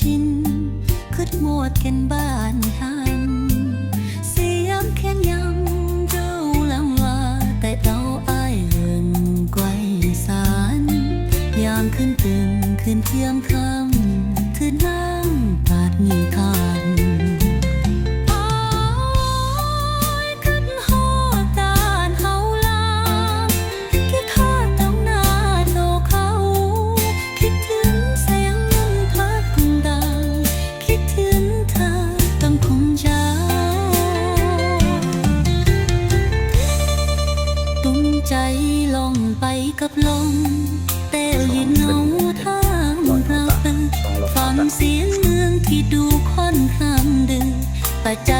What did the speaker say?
ชินคืดหมดกันบ้านหันเสียงแค่ยำเจ้าลำว่าแต่เต้าอ้ายเหินไกวสารยามขึ้นตึงขึ้นเทียงคำคืนหน้า ใจลงไปกับลมเต้วยืนเงาทางเราตึฟังเสียงเมืองที่ดูค่อนข้างดึงแต่ใจ